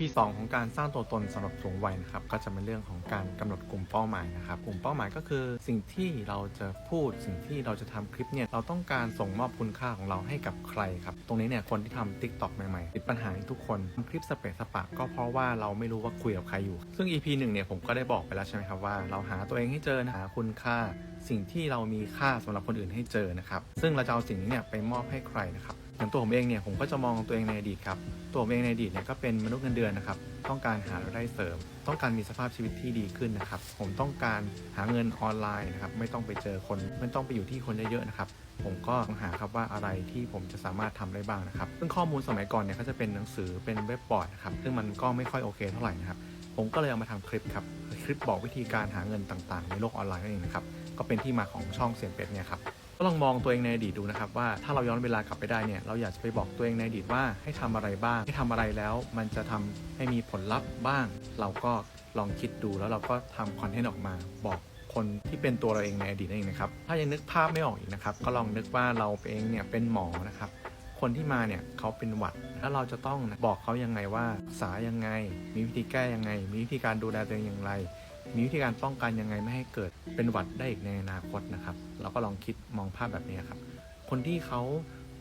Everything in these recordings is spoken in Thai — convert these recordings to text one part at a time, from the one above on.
ปีสองของการสร้างตัวตนสำหรับสูงวัยนะครับก็จะเป็นเรื่องของการกำหนดกลุ่มเป้าหมายนะครับกลุ่มเป้าหมายก็คือสิ่งที่เราจะพูดสิ่งที่เราจะทำคลิปเนี่ยเราต้องการส่งมอบคุณค่าของเราให้กับใครครับตรงนี้เนี่ยคนที่ทำ t ิ k t o k ใหม่ๆติดปัญหาทุกคนทำคลิปสเปซสปะก็เพราะว่าเราไม่รู้ว่าคุยกับใครอยู่ ซึ่ง EP หนึ่งเนี่ยผมก็ได้บอกไปแล้วใช่ไหมครับว่าเราหาตัวเองให้เจอหาคุณค่า สิ่งที่เรามีค่าสำหรับคนอื่นให้เจอนะครับซึ่งเราจะเอาสิ่งนี้เนี่ยไปมอบให้ใครนะครับ อย่างตัวผมเองเนี่ยผมก็จะมองตัวเองในอดีตครับ ตัวผมเองในอดีตเนี่ยก็เป็นมนุษย์เงินเดือนนะครับ ต้องการหารายได้เสริม ต้องการมีสภาพชีวิตที่ดีขึ้นนะครับ ผมต้องการหาเงินออนไลน์นะครับ ไม่ต้องไปเจอคน ไม่ต้องไปอยู่ที่คนเยอะๆนะครับ ผมก็ต้องหาครับว่าอะไรที่ผมจะสามารถทำได้บ้างนะครับ ซึ่งข้อมูลสมัยก่อนเนี่ยก็จะเป็นหนังสือ เป็นเว็บบอร์ดนะครับ ซึ่งมันก็ไม่ค่อยโอเคเท่าไหร่นะครับ ผมก็เลยเอามาทำคลิปครับ คลิปบอกวิธีการหาเงินต่างๆ ในโลกออนไลน์นั่นเองนะครับ ก็เป็นที่มาของช่องเสียงเป็ดเนี่ยครับ ก็ลองมองตัวเองในอดีตดูนะครับว่าถ้าเราย้อนเวลากลับไปได้เนี่ยเราอยากจะไปบอกตัวเองในอดีตว่าให้ทำอะไรบ้าง ให้ทำอะไรแล้ว มันจะทำให้มีผลลัพธ์บ้าง เราก็ลองคิดดูแล้วเราก็ทำคอนเทนต์ออกมาบอกคนที่เป็นตัวเราเองในอดีตนั่นเองนะครับ ถ้ายังนึกภาพไม่ออกอีกนะครับ ก็ลองนึกว่าเราเองเนี่ยเป็นหมอนะครับ คนที่มาเนี่ยเขาเป็นหวัด แล้วเราจะต้องบอกเขายังไงว่ารักษายังไง มีวิธีแก้ยังไง มีวิธีการดูแลตัวเองอย่างไร มีวิธีการป้องกันยังไงไม่ให้เกิดเป็นหวัดได้อีกในอนาคตนะครับ เราก็ลองคิดมองภาพแบบนี้ครับ คนที่เขา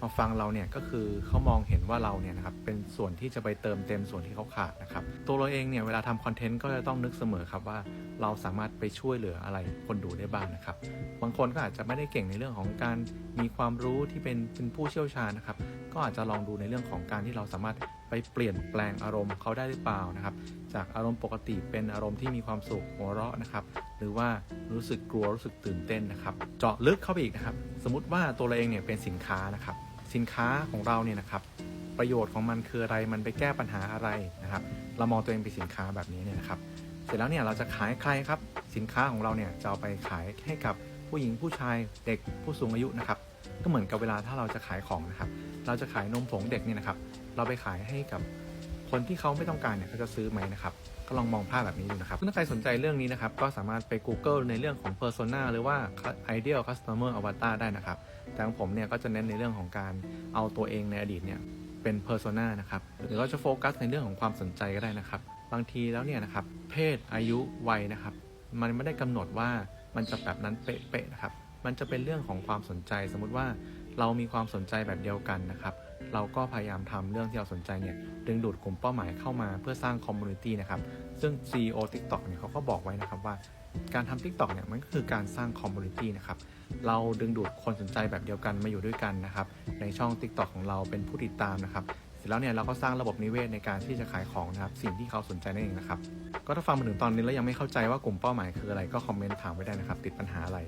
มาฟังเราเนี่ยก็คือเขามองเห็นว่าเราเนี่ยนะครับเป็นส่วนที่จะไปเติมเต็มส่วนที่เขาขาดนะครับตัวเราเองเนี่ยเวลาทำคอนเทนต์ก็จะต้องนึกเสมอครับว่าเราสามารถไปช่วยเหลืออะไรคนดูได้บ้างนะครับบางคนก็อาจจะไม่ได้เก่งในเรื่องของการมีความรู้ที่เป็นเป็นผู้เชี่ยวชาญนะครับก็อาจจะลองดูในเรื่องของการที่เราสามารถไปเปลี่ยนแปลงอารมณ์เขาได้หรือเปล่านะครับจากอารมณ์ปกติเป็นอารมณ์ที่มีความสุขหัวเราะนะครับหรือว่ารู้สึกกลัวรู้สึกตื่นเต้นนะครับ เจาะลึกเข้าไปอีกนะครับ สมมติว่าตัวเราเองเนี่ยเป็นสินค้านะครับ สินค้าของเราเนี่ยนะครับ ประโยชน์ของมันคืออะไรมันไปแก้ปัญหาอะไรนะครับ เรามองตัวเองเป็นสินค้าแบบนี้เนี่ยนะครับ เสร็จแล้วเนี่ยเราจะขายใครครับ สินค้าของเราเนี่ยจะเอาไปขายให้กับผู้หญิงผู้ชายเด็กผู้สูงอายุนะครับ ก็เหมือนกับเวลาถ้าเราจะขายของนะครับ เราจะขายนมผงเด็กเนี่ยนะครับ เราไปขายให้กับ คนที่เขาไม่ต้องการเนี่ยเขาจะซื้อไหมนะครับก็ลองมองภาพแบบนี้ดูนะครับถ้าใครสนใจเรื่องนี้นะครับ ก็สามารถไป Google ในเรื่องของ Persona หรือว่า Ideal Customer Avatar ได้นะครับ แต่ของผมเนี่ยก็จะเน้นในเรื่องของการเอาตัวเองในอดีตเนี่ยเป็น Persona นะครับ หรือเราจะโฟกัสในเรื่องของความสนใจก็ได้นะครับ บางทีแล้วเนี่ยนะครับ เพศ อายุ วัยนะครับ มันไม่ได้กำหนดว่ามันจะแบบนั้นเป๊ะๆนะครับ มันจะเป็นเรื่องของความสนใจ สมมุติว่าเรามีความสนใจแบบเดียวกันนะครับ เราก็พยายามทำเรื่องที่เราสนใจเนี่ยดึงดูดกลุ่มเป้าหมายเข้ามาเพื่อสร้างคอมมูนิตี้นะครับซึ่ง CEO TikTok เนี่ยเขาก็บอกไว้นะครับว่าการทำ TikTok เนี่ยมันก็คือการสร้างคอมมูนิตี้นะครับ เราดึงดูดคนสนใจแบบเดียวกันมาอยู่ด้วยกันนะครับ ในช่อง TikTok ของเราเป็นผู้ติดตามนะครับ เสร็จแล้วเนี่ยเราก็สร้างระบบนิเวศในการที่จะขายของนะครับ สิ่งที่เขาสนใจนั่นเองนะครับ ก็ถ้าฟังมาถึงตอนนี้แล้วยังไม่เข้าใจว่ากลุ่มเป้าหมายคืออะไรก็คอมเมนต์ถามไว้ได้นะครับ ติดปัญหาอะไร